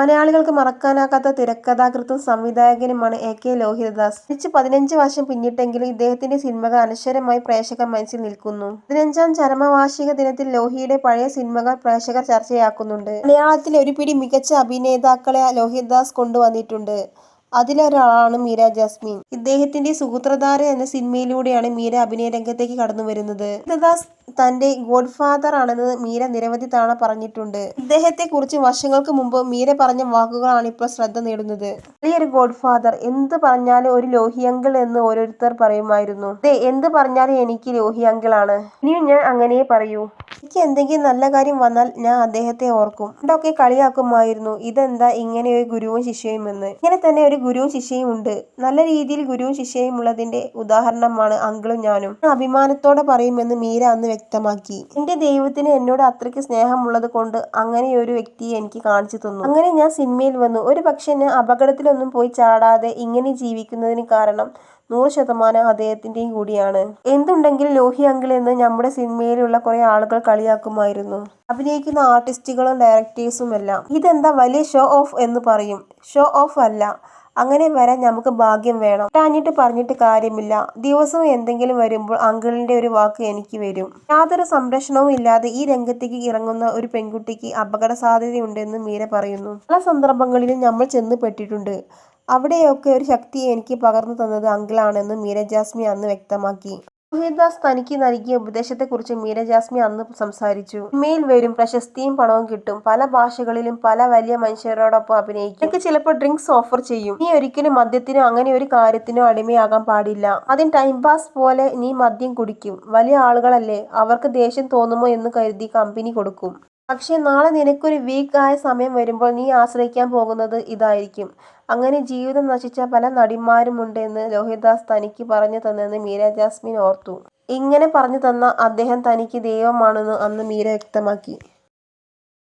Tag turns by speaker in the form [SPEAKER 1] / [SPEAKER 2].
[SPEAKER 1] മലയാളികൾക്ക് മറക്കാനാകാത്ത തിരക്കഥാകൃത്തും സംവിധായകനുമാണ് എ കെ ലോഹിതദാസ്. മരിച്ച് പതിനഞ്ച് വർഷം പിന്നിട്ടെങ്കിലും ഇദ്ദേഹത്തിന്റെ സിനിമകൾ അനശ്വരമായി പ്രേക്ഷകർ മനസ്സിൽ നിൽക്കുന്നു. പതിനഞ്ചാം ചരമവാർഷിക ദിനത്തിൽ ലോഹിയുടെ പഴയ സിനിമകൾ പ്രേക്ഷകർ ചർച്ചയാക്കുന്നുണ്ട്. മലയാളത്തിലെ ഒരു പിടി മികച്ച അഭിനേതാക്കളെ ലോഹിതദാസ് കൊണ്ടുവന്നിട്ടുണ്ട്. അതിലൊരാളാണ് മീര ജാസ്മിൻ. ഇദ്ദേഹത്തിന്റെ സൂത്രധാര എന്ന സിനിമയിലൂടെയാണ് മീര അഭിനയ രംഗത്തേക്ക് കടന്നു വരുന്നത് ദാസ് തന്റെ ഗോഡ് ഫാദർ ആണെന്ന് മീര നിരവധി തവണ പറഞ്ഞിട്ടുണ്ട്. ഇദ്ദേഹത്തെ കുറിച്ച് വർഷങ്ങൾക്ക് മുമ്പ് മീര പറഞ്ഞ വാക്കുകളാണ് ഇപ്പോൾ ശ്രദ്ധ നേടുന്നത്. വലിയൊരു ഗോഡ്ഫാദർ. എന്ത് പറഞ്ഞാലും ഒരു ലോഹിയങ്കിൾ എന്ന് ഓരോരുത്തർ പറയുമായിരുന്നു. എന്ത് പറഞ്ഞാലും എനിക്ക് ലോഹിയങ്കിളാണ്. ഇനിയും ഞാൻ അങ്ങനെയേ പറയൂ. എനിക്ക് എന്തെങ്കിലും നല്ല കാര്യം വന്നാൽ ഞാൻ അദ്ദേഹത്തെ ഓർക്കും. പണ്ടൊക്കെ കളിയാക്കുമായിരുന്നു ഇതെന്താ ഇങ്ങനെ ഒരു ഗുരുവും ശിഷ്യയും എന്ന്. ഇങ്ങനെ തന്നെ ഒരു ഗുരുവും ശിഷ്യയും ഉണ്ട്. നല്ല രീതിയിൽ ഗുരുവും ശിഷ്യയും ഉള്ളതിന്റെ ഉദാഹരണമാണ് അങ്കിളും ഞാനും. അഭിമാനത്തോടെ പറയുമെന്ന് മീര അന്ന് വ്യക്തമാക്കി. എന്റെ ദൈവത്തിന് എന്നോട് അത്രയ്ക്ക് സ്നേഹമുള്ളത് കൊണ്ട് അങ്ങനെ ഒരു വ്യക്തിയെ എനിക്ക് കാണിച്ചു തന്നു. അങ്ങനെ ഞാൻ സിനിമയിൽ വന്നു. ഒരു പക്ഷെ ഞാൻ അപകടത്തിലൊന്നും പോയി ചാടാതെ ഇങ്ങനെ ജീവിക്കുന്നതിന് കാരണം നൂറ് ശതമാനം അദ്ദേഹത്തിന്റെയും കൂടിയാണ്. എന്തുണ്ടെങ്കിൽ ലോഹി അങ്കിൾ എന്ന് നമ്മുടെ സിനിമയിലുള്ള കുറെ ആളുകൾ കളിയാക്കുമായിരുന്നു. അഭിനയിക്കുന്ന ആർട്ടിസ്റ്റുകളും ഡയറക്ടേഴ്സും എല്ലാം ഇതെന്താ വലിയ ഷോ ഓഫ് എന്ന് പറയും. ഷോ ഓഫ് അല്ല. അങ്ങനെ വരാൻ നമുക്ക് ഭാഗ്യം വേണം. ടാഞ്ഞിട്ട് പറഞ്ഞിട്ട് കാര്യമില്ല. ദിവസവും എന്തെങ്കിലും വരുമ്പോൾ അങ്കിളിന്റെ ഒരു വാക്ക് എനിക്ക് വരും. യാതൊരു സംരക്ഷണവും ഇല്ലാതെ ഈ രംഗത്തേക്ക് ഇറങ്ങുന്ന ഒരു പെൺകുട്ടിക്ക് അപകട സാധ്യതയുണ്ടെന്ന് മീര പറയുന്നു. പല സന്ദർഭങ്ങളിലും നമ്മൾ ചെന്ന് പെട്ടിട്ടുണ്ട്. അവിടെയൊക്കെ ഒരു ശക്തി എനിക്ക് പകർന്നു തന്നത് അങ്കിളാണെന്ന് മീര ജാസ്മി അന്ന് വ്യക്തമാക്കി. മോഹിദാസ് തനിക്ക് നൽകിയ ഉപദേശത്തെക്കുറിച്ച് മീര ജാസ്മി അന്ന് സംസാരിച്ചു. സിനിമയിൽ വരും പ്രശസ്തിയും പണവും കിട്ടും. പല ഭാഷകളിലും പല വലിയ മനുഷ്യരോടൊപ്പം അഭിനയിക്കും. എനിക്ക് ചിലപ്പോൾ ഡ്രിങ്ക്സ് ഓഫർ ചെയ്യും. നീ ഒരിക്കലും മദ്യത്തിനോ അങ്ങനെ ഒരു കാര്യത്തിനോ അടിമയാകാൻ പാടില്ല. അതിന് ടൈം പാസ് പോലെ നീ മദ്യം കുടിക്കും. വലിയ ആളുകളല്ലേ അവർക്ക് ദേഷ്യം തോന്നുമോ എന്ന് കരുതി കമ്പനി കൊടുക്കും. പക്ഷേ നാളെ നിനക്കൊരു വീക്ക് ആയ സമയം വരുമ്പോൾ നീ ആശ്രയിക്കാൻ പോകുന്നത് ഇതായിരിക്കും. അങ്ങനെ ജീവിതം നശിച്ച പല നടിമാരുമുണ്ട് എന്ന് ലോഹിതദാസ് തനിക്ക് പറഞ്ഞു തന്നെന്ന് മീര ജാസ്മിൻ ഓർത്തു. ഇങ്ങനെ പറഞ്ഞു തന്ന അദ്ദേഹം തനിക്ക് ദൈവമാണെന്ന് അന്ന് മീര വ്യക്തമാക്കി.